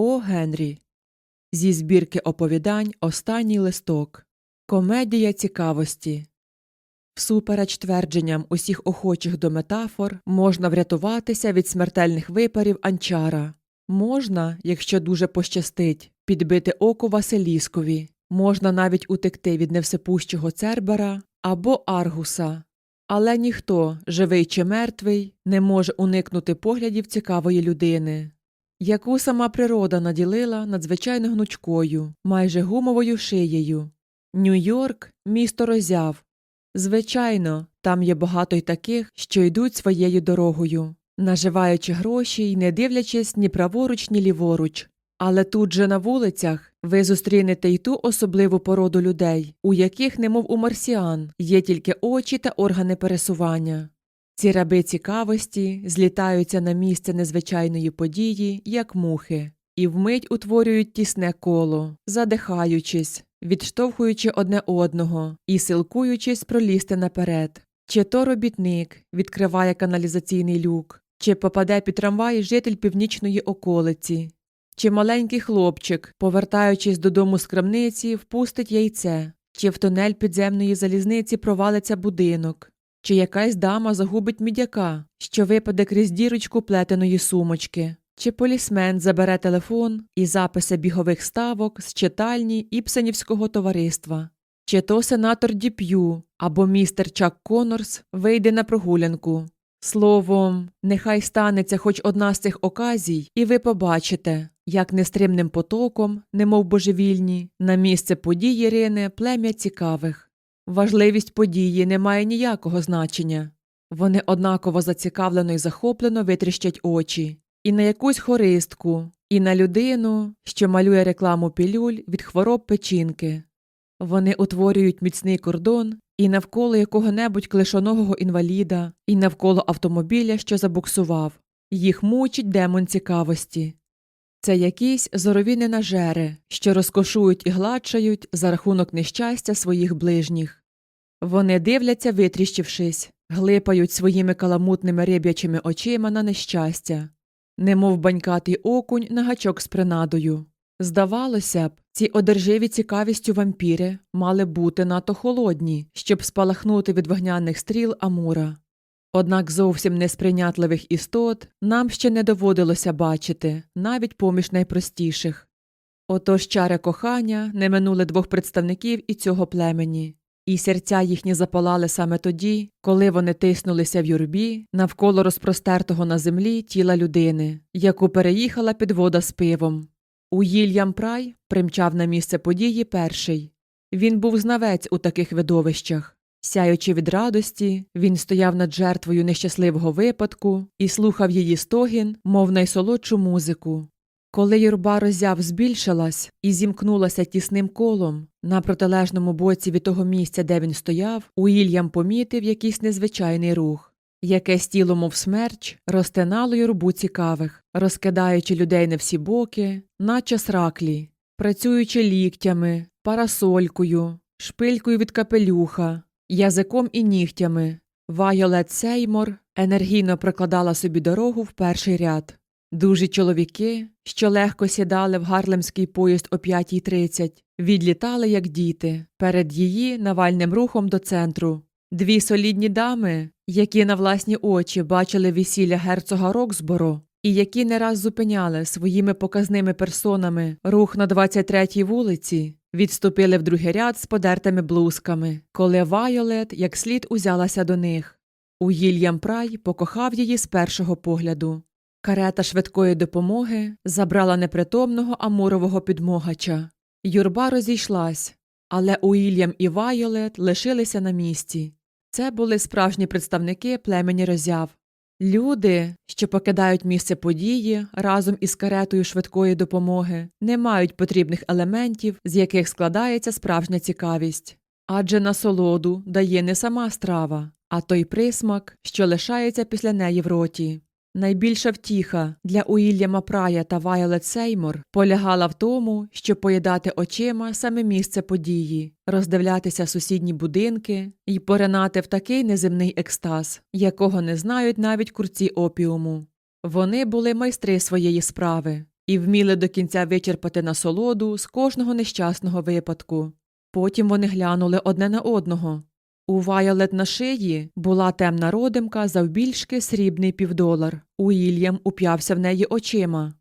О. Генрі. Зі збірки оповідань Останній листок. Комедія цікавості. Всупереч твердженням усіх охочих до метафор, можна врятуватися від смертельних випарів анчара. Можна, якщо дуже пощастить, підбити око Василіскові, можна навіть утекти від невсепущого Цербера або Аргуса. Але ніхто, живий чи мертвий, не може уникнути поглядів цікавої людини, яку сама природа наділила надзвичайно гнучкою, майже гумовою шиєю. Нью-Йорк місто роззяв. Звичайно, там є багато й таких, що йдуть своєю дорогою, наживаючи гроші й не дивлячись ні праворуч, ні ліворуч. Але тут же на вулицях ви зустрінете й ту особливу породу людей, у яких, немов у марсіан, є тільки очі та органи пересування. Ці раби цікавості злітаються на місце незвичайної події, як мухи, і вмить утворюють тісне коло, задихаючись, відштовхуючи одне одного і силкуючись пролізти наперед. Чи то робітник відкриває каналізаційний люк, чи попаде під трамвай житель північної околиці, чи маленький хлопчик, повертаючись додому з крамниці, впустить яйце, чи в тунель підземної залізниці провалиться будинок, чи якась дама загубить мідяка, що випаде крізь дірочку плетеної сумочки, чи полісмен забере телефон і записи бігових ставок з читальні Іпсенівського товариства, чи то сенатор Діп'ю або містер Чак Конорс вийде на прогулянку. Словом, нехай станеться хоч одна з цих оказій, і ви побачите, як нестримним потоком, немов божевільні, на місце події рине плем'я цікавих. Важливість події не має ніякого значення. Вони однаково зацікавлено й захоплено витріщать очі і на якусь хористку, і на людину, що малює рекламу пілюль від хвороб печінки. Вони утворюють міцний кордон і навколо якого-небудь клишоного інваліда, і навколо автомобіля, що забуксував. Їх мучить демон цікавості. Це якісь зорові ненажери, що розкошують і гладшають за рахунок нещастя своїх ближніх. Вони дивляться, витріщившись, глипають своїми каламутними риб'ячими очима на нещастя, немов банькатий окунь на гачок з принадою. Здавалося б, ці одерживі цікавістю вампіри мали бути надто холодні, щоб спалахнути від вогняних стріл Амура. Однак зовсім несприйнятливих істот нам ще не доводилося бачити, навіть поміж найпростіших. Отож чари кохання не минули двох представників і цього племені, і серця їхні запалали саме тоді, коли вони тиснулися в юрбі навколо розпростертого на землі тіла людини, яку переїхала підвода з пивом. Уільям Прай примчав на місце події перший. Він був знавець у таких видовищах. Сяючи від радості, він стояв над жертвою нещасливого випадку і слухав її стогін, мов найсолодшу музику. Коли юрба роззяв збільшилась і зімкнулася тісним колом на протилежному боці від того місця, де він стояв, Уільям помітив якийсь незвичайний рух. Якесь тіло, мов смерч, розтинало юрбу цікавих, розкидаючи людей на всі боки, наче сраклі, працюючи ліктями, парасолькою, шпилькою від капелюха, язиком і нігтями. Вайолет Сеймор енергійно прокладала собі дорогу в перший ряд. Дужі чоловіки, що легко сідали в гарлемський поїзд о 5.30, відлітали, як діти, перед її навальним рухом до центру. Дві солідні дами, які на власні очі бачили весілля герцога Роксборо, і які не раз зупиняли своїми показними персонами рух на 23-й вулиці, відступили в другий ряд з подертими блузками, коли Вайолет як слід узялася до них. Уільям Прай покохав її з першого погляду. Карета швидкої допомоги забрала непритомного амурового підмогача. Юрба розійшлась, але Уільям і Вайолет лишилися на місці. Це були справжні представники племені роззяв. Люди, що покидають місце події разом із каретою швидкої допомоги, не мають потрібних елементів, з яких складається справжня цікавість. Адже насолоду дає не сама страва, а той присмак, що лишається після неї в роті. Найбільша втіха для Уільяма Прая та Вайолет Сеймор полягала в тому, щоб поїдати очима саме місце події, роздивлятися сусідні будинки і поринати в такий неземний екстаз, якого не знають навіть курці опіуму. Вони були майстри своєї справи. і вміли до кінця вичерпати насолоду з кожного нещасного випадку. Потім вони глянули одне на одного. У Вайолет на шиї була темна родимка завбільшки срібний півдолар. Уільям уп'явся в неї очима.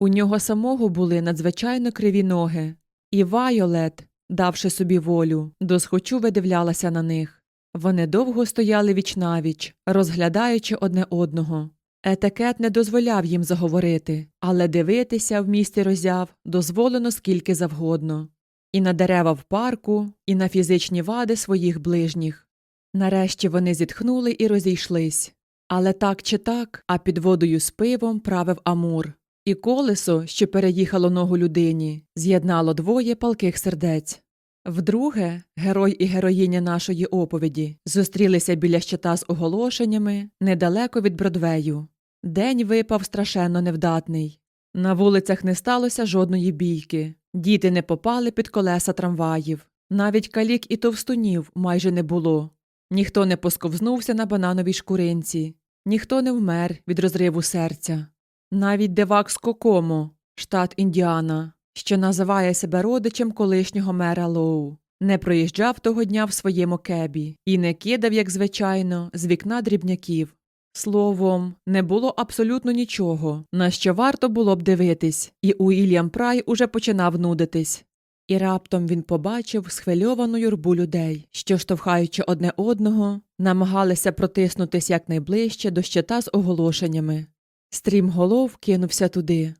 У нього самого були надзвичайно криві ноги, і Вайолет, давши собі волю, досхочу видивлялася на них. Вони довго стояли вічнавіч, розглядаючи одне одного. Етикет не дозволяв їм заговорити, але дивитися в місті роззяв дозволено скільки завгодно. І на дерева в парку, і на фізичні вади своїх ближніх. Нарешті вони зітхнули і розійшлись. Але так чи так, а під водою з пивом правив Амур. І колесо, що переїхало ногу людині, з'єднало двоє палких сердець. Вдруге, герой і героїня нашої оповіді зустрілися біля щита з оголошеннями недалеко від Бродвею. День випав страшенно невдатний. На вулицях не сталося жодної бійки, діти не попали під колеса трамваїв, навіть калік і товстунів майже не було. Ніхто не посковзнувся на банановій шкуринці, ніхто не вмер від розриву серця. Навіть девак з Кокомо, штат Індіана, що називає себе родичем колишнього мера Лоу, не проїжджав того дня в своєму кебі і не кидав, як звичайно, з вікна дрібняків. Словом, не було абсолютно нічого, на що варто було б дивитись, і Уільям Прай уже починав нудитись. І раптом він побачив схвильовану юрбу людей, що, штовхаючи одне одного, намагалися протиснутись якнайближче до щита з оголошеннями. Стрімголов кинувся туди.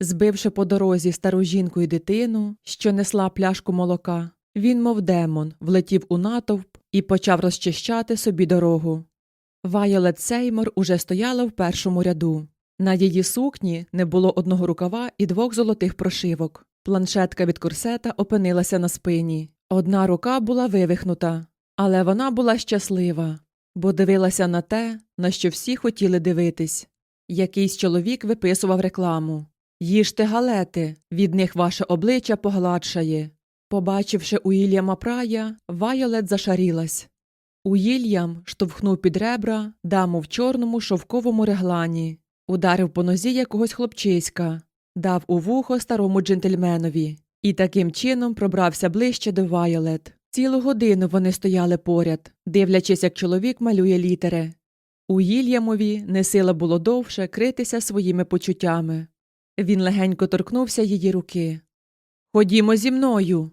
Збивши по дорозі стару жінку і дитину, що несла пляшку молока, він, мов демон, влетів у натовп і почав розчищати собі дорогу. Вайолет Сеймор уже стояла в першому ряду. На її сукні не було одного рукава і двох золотих прошивок. Планшетка від корсета опинилася на спині. Одна рука була вивихнута, але вона була щаслива, бо дивилася на те, на що всі хотіли дивитись. Якийсь чоловік виписував рекламу. Їжте галети, від них ваше обличчя погладшає. Побачивши Уільяма Прая, Вайолет зашарілась. Уільям штовхнув під ребра даму в чорному шовковому реглані, ударив по нозі якогось хлопчиська, дав у вухо старому джентльменові і таким чином пробрався ближче до Вайолет. Цілу годину вони стояли поряд, дивлячись, як чоловік малює літери. Уільямові не сила було довше критися своїми почуттями. Він легенько торкнувся її руки. Ходімо зі мною,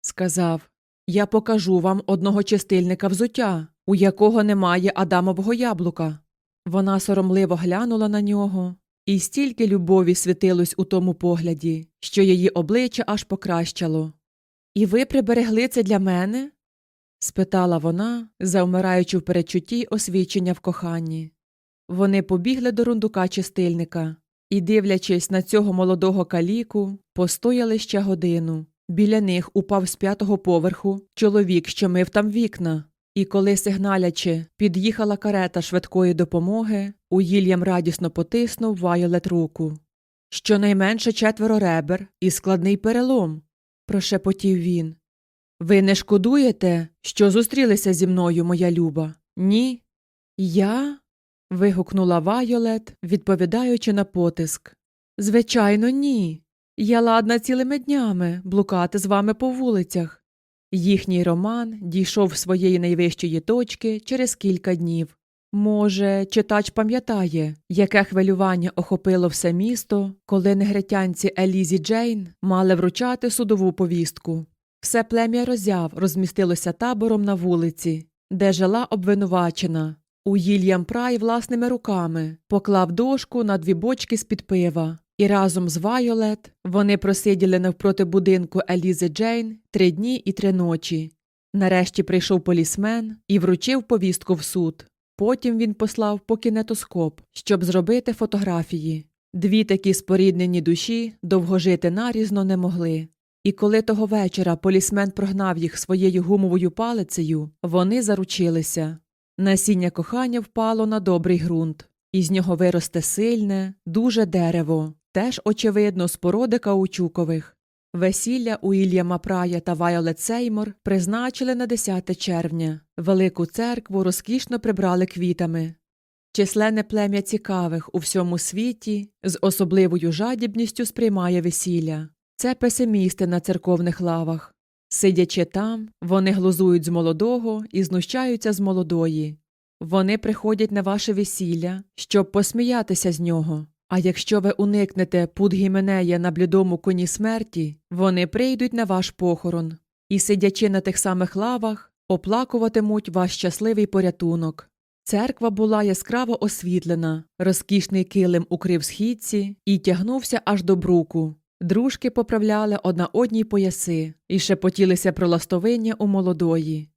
сказав. Я покажу вам одного чистильника взуття, у якого немає адамового яблука. Вона соромливо глянула на нього, і стільки любові світилось у тому погляді, що її обличчя аж покращало. І ви приберегли це для мене? спитала вона, завмираючи в передчутті освічення в коханні. Вони побігли до рундука чистильника і, дивлячись на цього молодого каліку, постояли ще годину. Біля них упав з п'ятого поверху чоловік, що мив там вікна. І коли, сигналячи, під'їхала карета швидкої допомоги, Уільям радісно потиснув Вайолет руку. Щонайменше четверо ребер і складний перелом, прошепотів він. Ви не шкодуєте, що зустрілися зі мною, моя люба? Ні? Я? вигукнула Вайолет, відповідаючи на потиск. Звичайно, ні. Я ладна цілими днями блукати з вами по вулицях. Їхній роман дійшов своєї найвищої точки через кілька днів. Може, читач пам'ятає, яке хвилювання охопило все місто, коли негритянці Елізі Джейн мали вручати судову повістку. Все плем'я роззяв розмістилося табором на вулиці, де жила обвинувачена. Уільям Прай власними руками поклав дошку на дві бочки з-під пива, і разом з Вайолет вони просиділи навпроти будинку Елізи Джейн три дні і три ночі. Нарешті прийшов полісмен і вручив повістку в суд. Потім він послав по кінетоскоп, щоб зробити фотографії. Дві такі споріднені душі довго жити нарізно не могли. І коли того вечора полісмен прогнав їх своєю гумовою палицею, вони заручилися. Насіння кохання впало на добрий ґрунт, і з нього виросте сильне, дуже дерево, теж, очевидно, з породи каучукових. Весілля Уільяма Прая та Вайолет Сеймор призначили на 10 червня. Велику церкву розкішно прибрали квітами. Численне плем'я цікавих у всьому світі з особливою жадібністю сприймає весілля. Це песимісти на церковних лавах. Сидячи там, вони глузують з молодого і знущаються з молодої. Вони приходять на ваше весілля, щоб посміятися з нього. А якщо ви уникнете пут гіменея на блідому коні смерті, вони прийдуть на ваш похорон і, сидячи на тих самих лавах, оплакуватимуть ваш щасливий порятунок. Церква була яскраво освітлена, розкішний килим укрив східці і тягнувся аж до бруку. Дружки поправляли одна одній пояси і шепотілися про ластовиння у молодої.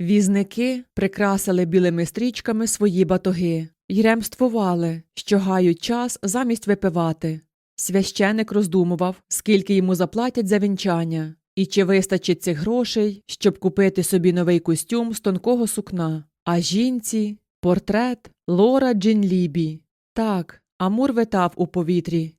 Візники прикрасили білими стрічками свої батоги й ремствували, що гають час замість випивати. Священик роздумував, скільки йому заплатять за вінчання, і чи вистачить цих грошей, щоб купити собі новий костюм з тонкого сукна. А жінці портрет Лора Джинлібі. Так, Амур витав у повітрі.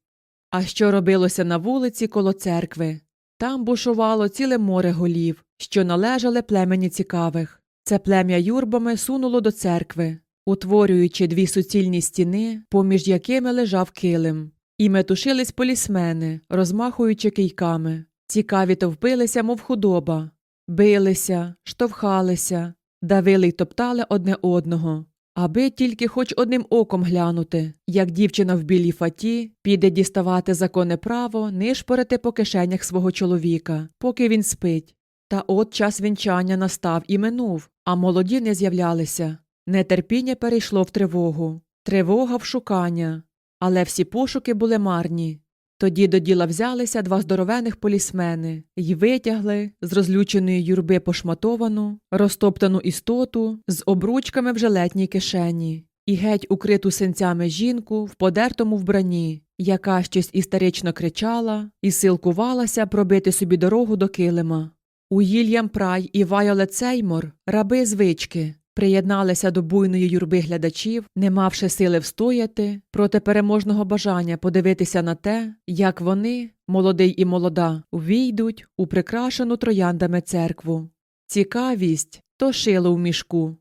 А що робилося на вулиці коло церкви? Там бушувало ціле море голів, що належали племені цікавих. Це плем'я юрбами сунуло до церкви, утворюючи дві суцільні стіни, поміж якими лежав килим. І метушились полісмени, розмахуючи кийками. Цікаві товпилися, мов худоба, билися, штовхалися, давили й топтали одне одного, аби тільки хоч одним оком глянути, як дівчина в білій фаті піде діставати законне право нишпорити по кишенях свого чоловіка, поки він спить. Та от час вінчання настав і минув, а молоді не з'являлися. Нетерпіння перейшло в тривогу, тривога в шукання. Але всі пошуки були марні. Тоді до діла взялися два здоровених полісмени й витягли з розлюченої юрби пошматовану, розтоптану істоту з обручками в жилетній кишені і геть укриту синцями жінку в подертому вбранні, яка щось істерично кричала і силкувалася пробити собі дорогу до килима. Уільям Прай і Вайолет Сеймор, раби звички, приєдналися до буйної юрби глядачів, не мавши сили встояти проти переможного бажання подивитися на те, як вони, молодий і молода, увійдуть у прикрашену трояндами церкву. Цікавість то шило в мішку,